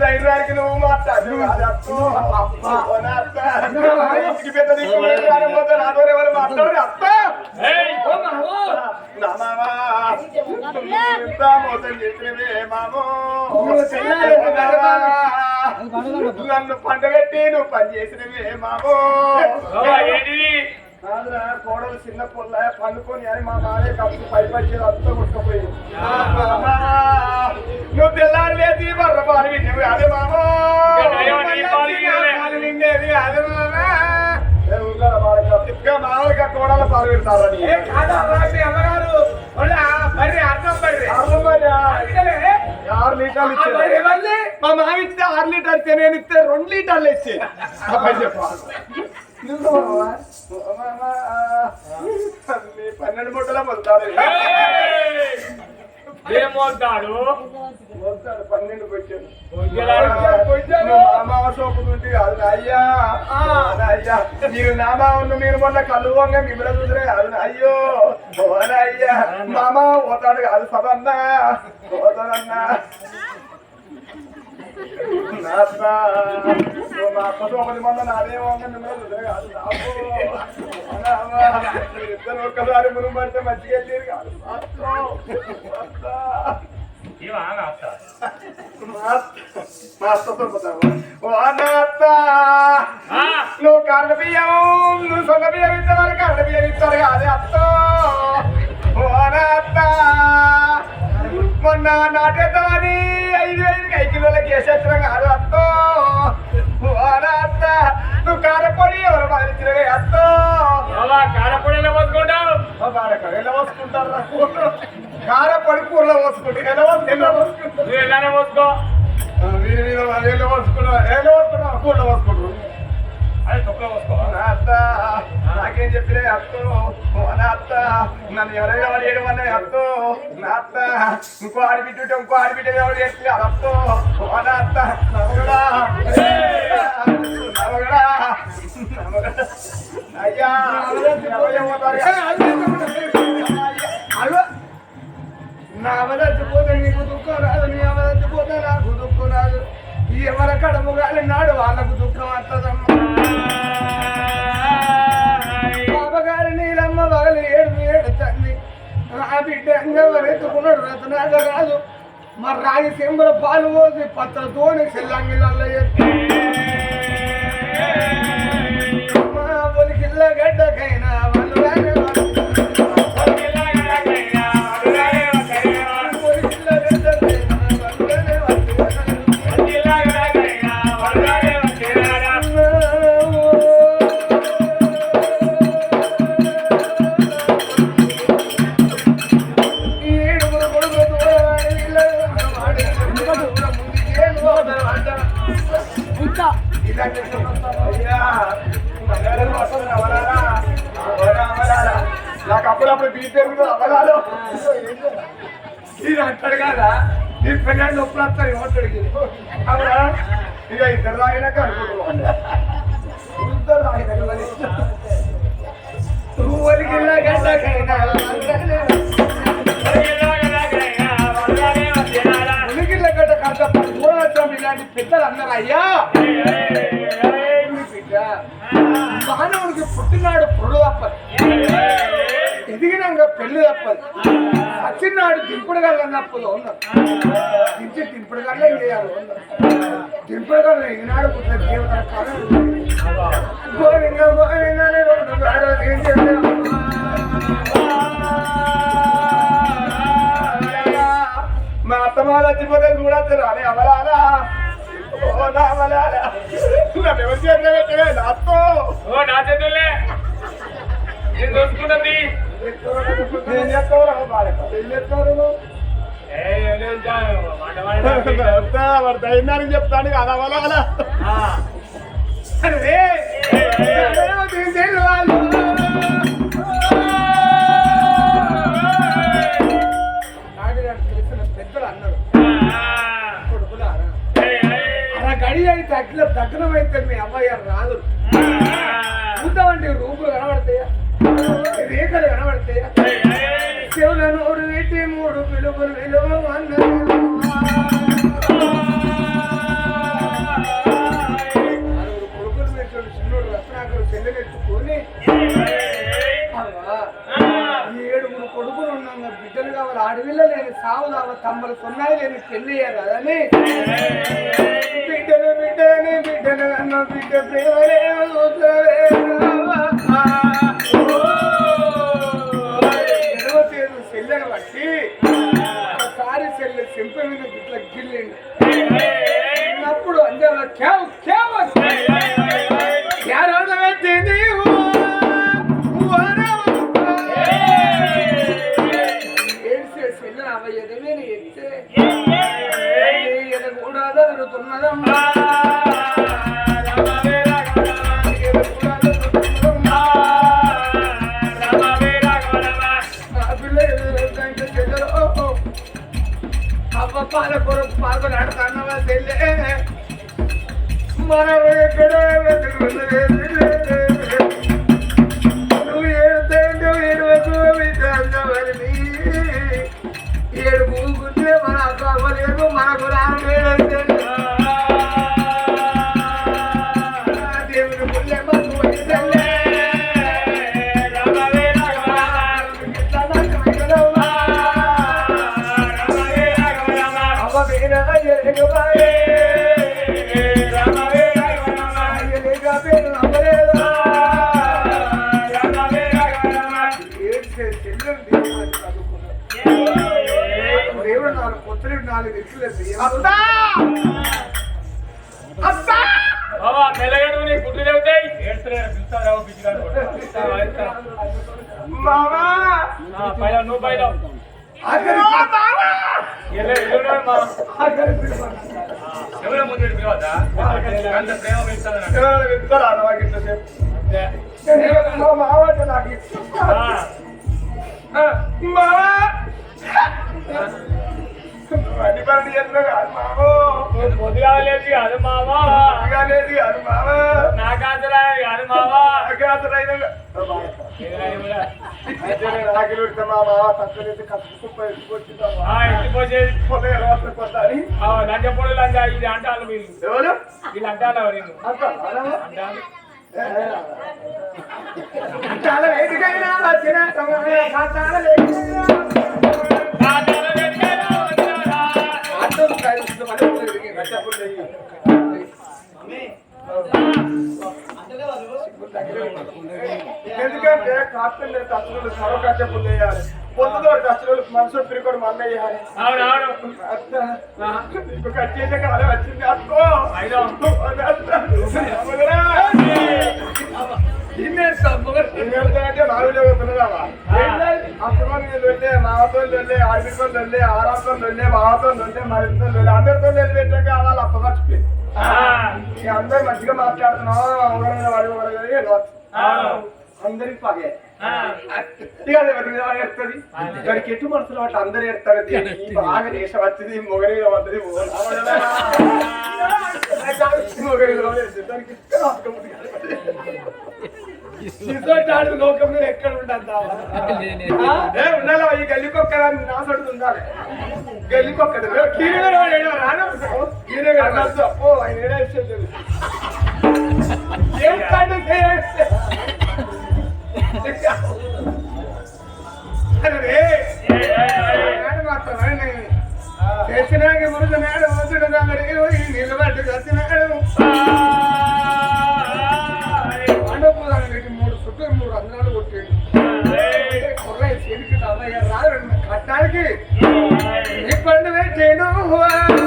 ధైర్యానికి నువ్వు మాట్లాడు అత్తో ఓ నా అత్త ఇంటికి పెద్ద దిక్కు రానిపోతే నాతో ఎవరు మాట్లాడు అత్త ఓ మావో. నా మామా ఇంత మోసం చేసినవే మామో. నువ్వు చెల్లాయి నన్ను పండబెట్టి నువ్వు పని చేసినవే మామో. కాదురా, కోడలు చిన్న పొల్ల పండుకొని అని మా నానే కప్పు పై పచ్చి అంతా కొట్టుకుపోయి నువ్వు తెల్లారి లేచి బర్ర పాలు విన్నవి అదే మామో. విండేది అదే మామా. మామూలుగా కోడల పాలు పెడతారని బర్రె ఇచ్చారు. మా మామ ఇస్తే ఆరు లీటర్ ఇస్తే నేను ఇస్తే రెండు లీటర్లు ఇచ్చి. పన్నెండు మూటల మొలుతాడు. ఏమవుతాడు మోస్తాను పన్నెండు పెట్టాను నామావ సోపుతుంటే అయ్యా మీరు నామావను మీరు మొన్న కళ్ళు వంగ మిమ్మల్ని చూసిరే అది అయ్యో అయ్యా మామ పోతాడు అది సబన్నా పోతాడన్నా. మా అక్క సోపది మొన్న నాదేమో మిమ్మల్ని చూసిరే కాదు ఇద్దరు ఒక్కసారి మునుగు పడితే మంచిగా వెళ్ళారు కాదు. నువ్వు కర్ణ బియ్యం నువ్వు సొంత బియ్యం ఇచ్చేవారు కర్ణ బియ్యం ఇస్తారు కాదే అత్తో మొన్న నాటేద్దామని ఐదు వేలకి ఐదు కిలోలకి వేసేస్తున్నాం కాదు అత్తో అత్త నువ్వు కారపొడి ఎవరు బాధించినవే అత్తో కారపొడిలో పోసుకుంటావు ఎలా వస్తుంటారా కారపొడి కూరలో పోసుకుంటే ఎలా నువ్వు ఎలానే పోసుకో వీరి మీద ఎలా పోసుకున్నా ఎలా పోసుకున్నా కూరలో పోసుకుంటారు అదే తొక్కలో పోసుకో నా అత్త నాకేం చెప్పిరే అత్తో నా అత్త నన్ను ఎవరైనా వాడు ఏడమన్నా అత్తో నా అత్త ఇంకో ఆడబిడ్డ ఇంకో ఆడబిడ్డ ఎవరు చేస్తే అది అత్తో నా అత్త నవగడా నవగడా అయ్యా ఎవరు అయ్యో నా అవదచ్చిపోతే నీకు దుఃఖం రాదు నీ అవదచ్చిపోతే నాకు దుఃఖం రాదు ఎవరి కడము గాలి నాడు వాళ్ళకు దుఃఖం వస్తుందమ్మా బాబగారి నీలమ్మ పగలు ఏడు ఏడు తల్లి ఆ బిడ్డ ఎవరెత్తుకున్నాడు రతనాగ కాదు మరి రాగి సెంబర పాలు పోసి పత్రతోని సెల్లంగిళ్ళ ఎత్తి మా ఒలికిల్ల గడ్డకైనా అప్పుడప్పుడు బీపీ పెరుగుతుంది అవలాలో ఈయన అంటాడు కదా నీ పెళ్ళాడు నొప్పులు వస్తారు ఏమంటాడు అవునా? ఇక ఇద్దరు తాగినాక అనుకుంటున్నాం ఇద్దరు తాగినాక మరి. ఇలాంటి పెద్దలు అన్నారు అయ్యా! మీ మానవుడికి పుట్టినాడు పొడు తప్పదు ఎదిగినాక పెళ్ళి తప్పదు. సచ్చినాడు దింపుడు గల్ల తప్పదు ఉన్నారు దించి దింపుడు గల్ల చేయాలి. దింపుడు గల్ల ఈనాడు పుట్టిన దేవత గోవింద గోవింద రెండు మా అత్తమాల వచ్చిపోతే చూడచ్చు రాని అవలాలా ఓ నా అవలాలా నన్ను ఎవరు చేతిలో నాతో ఓ నా చేతుల్లే నేను చూసుకుంటుంది? నేను చెప్తావు బాలక నేను చెప్తారు అయిందని చెప్తాను కదా వాళ్ళ అలా అరే తగ్గిన తగ్గినమైతే మీ అమ్మాయి గారు రాదు చూద్దామంటే రూపులు కనబడతాయా రేఖలు కనబడతాయా చెవుల నోరు పెట్టి మూడు పిలుపులు విలువ నలుగురు కొడుకులు పెట్టాడు చిన్నోడు రత్నాకరు చెల్లెనెత్తుకొని అవ్వా, ఏడుగురు కొడుకులు ఉన్నాం బిడ్డలు కావాలి అడవిలో లేని సావు కావాలి తమ్మలు సున్నాయి లేని పెళ్ళి కదని బిడ్డలు బిడ్డని బిడ్డలు అన్న బిడ్డ ప్రేమలే చెల్లె చెంప మీద గిట్ల గిల్లింది అప్పుడు అందేలా కేవ్ కేవ్ యారోడ పెట్టి నీవు ఏడ్చే చెల్లెను అవ ఎదవేని ఎత్తే ఎద కూడా అవ్వ కొరకు పాల్గొనాడుతానవా చెల్లె మనం ఎక్కడ నువ్వు బాబా మెల్లగడు నీ గుడ్లు లేవుతాయి. ఏడుస్తలే పిలుస్తావు పిచ్చిగా మామా పైన నువ్వు పైన. ఎవరో ముందు పిలవద్దా? అంత ప్రేమ పిలుస్తాను అన్ని పనులు చేస్తున్నా కాదు మామో పొద్దుగా లేచి అది మావా బాగా లేదు కాదు మామా నాకు ఆచరా అది మావా నాకే అసలు అయినా నాకే లంచ ఇది అంటాను వీళ్ళు ఎవరు వీళ్ళు అంటాను నేను అంటాను చాలా వేదికైనా వచ్చిన సమయ ఖాతాల ఎందుకంటే కాస్తం లేదు తచ్చులు సర్వ కచ్చపులు వేయాలి పొద్దుతో తచ్చులు మనసు తిరిగి మన వేయాలి కచ్చేసే కాలం వచ్చింది అక్కో. ఇన్నేస్తా. అంటే నాలుగు వస్తున్నావా నేను వెళ్ళే మావతో వెళ్ళే ఆడితో వెళ్ళే ఆరాతో వెళ్ళే మావతో వెళ్ళే మరితో వెళ్ళే అందరితో వెళ్ళి పెట్టాక వాళ్ళు అప్ప మర్చిపోయి అందరు మంచిగా మాట్లాడుతున్నావు ఎవరైనా వాడి వెళ్ళవచ్చు. అందరికి పగే ఇక్కడికి ఎటు మనసులో అట్లా అందరు ఎడతారు ఈ బాగా దేశం వచ్చింది మొగలి వస్తుంది దానికి ఇటువంటి లోకంలో ఎక్కడ ఉండద్దావా ఏ ఈ గల్లికొక్క నాసడు ఉండాలి గల్లికొక్క కీరగారు ఆయన ఏం నీ పండు పెట్టాను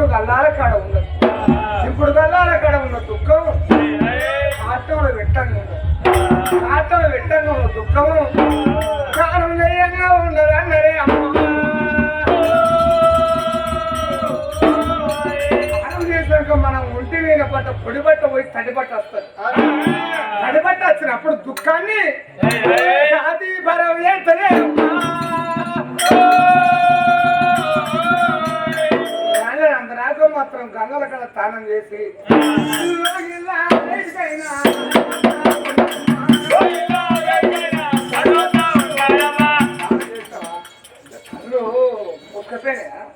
ఇప్పుడు గల్లాల కాడ ఉండదు ఇప్పుడు గల్లాల కాడ ఉన్న దుఃఖం ఆటంలో పెట్టంగా ఉండదు ఆటంలో పెట్టంగా ఉన్న దుఃఖము కారం చేయంగా అన్నరే అమ్మ. మనం ఒంటి మీద పట్ట పొడిబట్ట పోయి తడిబట్ట వస్తుంది. తడిబట్ట వచ్చినప్పుడు దుఃఖాన్ని మాత్రం గంగల కడ స్నానం చేసి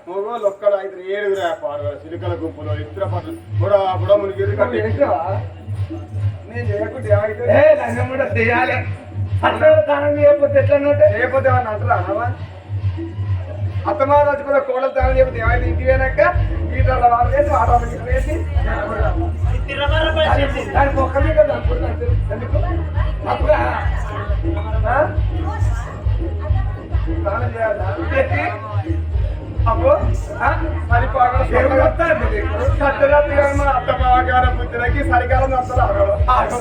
మొగోళ్ళు ఒక్కడ ఐదు ఏడుగురా పాడవారు సిలికల గుంపులో ఇతర పనులు కూడా బుడ మునిగి? నేను చేయకుంటే ఏమైతే ఏ లంగం కూడా చేయాలి. అట్లా స్నానం చేయకపోతే ఎట్లా నోటే? చేయకపోతే ఏమన్నా అంటారా అనవా అత్తమా చచ్చిపోతే కోడలు తాను చెబితే ఏమైతే ఇంటికి పోయినాక ఈటల వాళ్ళు వేసి ఆటోలు వేసి దాని- దాని మొక్క మీద ఎందుకు అప్పుడు స్నానం అబ్బో ఆ? దేవుడు వస్తాడు సత్యరాత్రి గారు మన అత్తమాగార పుత్రులకి సరికాలం వస్తారు ఆటో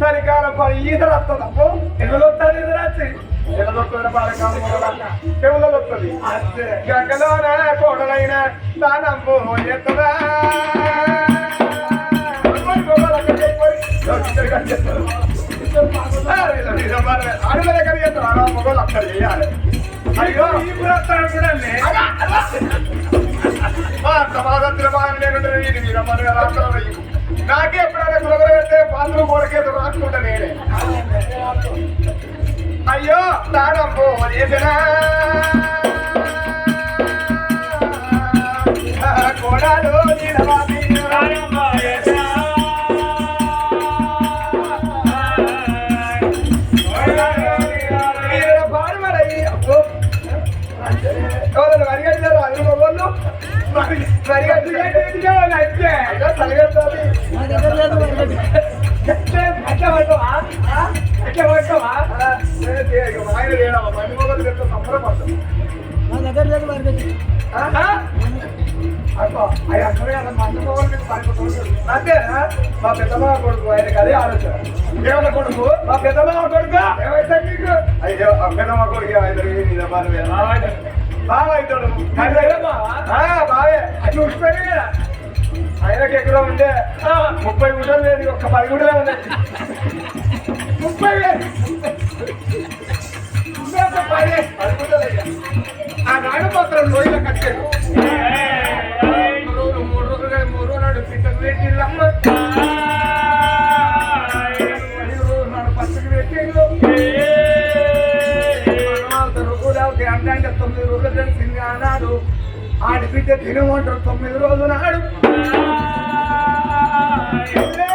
సరికాలం పని ఈత వస్తుంది అబ్బో. ఎవరు వస్తాడు ఇది చెవులలో వస్తుంది అంతే. గంగలోన కోడలైన దానంబు ఎత్తదా? అడుగుల ఎక్కడ చేస్తారు మొగలు అక్కడ చేయాలి అయ్యో ఈ పురస్కారం కూడా నాకే ఎప్పుడైనా కులగర పాత్ర గోడకేదో రాసుకుంటా నేనే అయ్యో దానమ్మో అంతేనా మా పెద్దమ్మ కొడుకు ఆయనకి అదే ఆలోచన ఏమన్నా కొడుకు మా పెద్దమ్మ కొడుకు ఏమైతే నీకు అయ్యో ఆ పెద్దమ్మ కొడుకు ఆయన బాగా అవుతాడు బావే అది చూసిపోయినా కదా ఆయనకి ఎక్కడో ఉంటే ఆ, ముప్పై గుంటలు లేదు ఒక్క పది గుంటలే ఉన్నాయి ముప్పై వేలు పది. పది గుంటలు ఆ నాడు మాత్రం లోయల కట్టాడు మూడు రోజులు మూడు రోజులు పిట్టకు పెట్టిండ్లమ్మ అంటే తొమ్మిది రోజులు తెలిసింది అన్నాడు ఆడి బిడ్డ తినమంటారు తొమ్మిది రోజులు నాడు. ఏ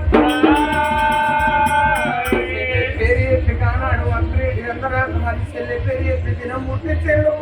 ఎత్తువ పేరు చెప్పి కానాడు అంటే అందరూ అది చెల్లె పేరు చెప్పి తినం పుట్టించాడు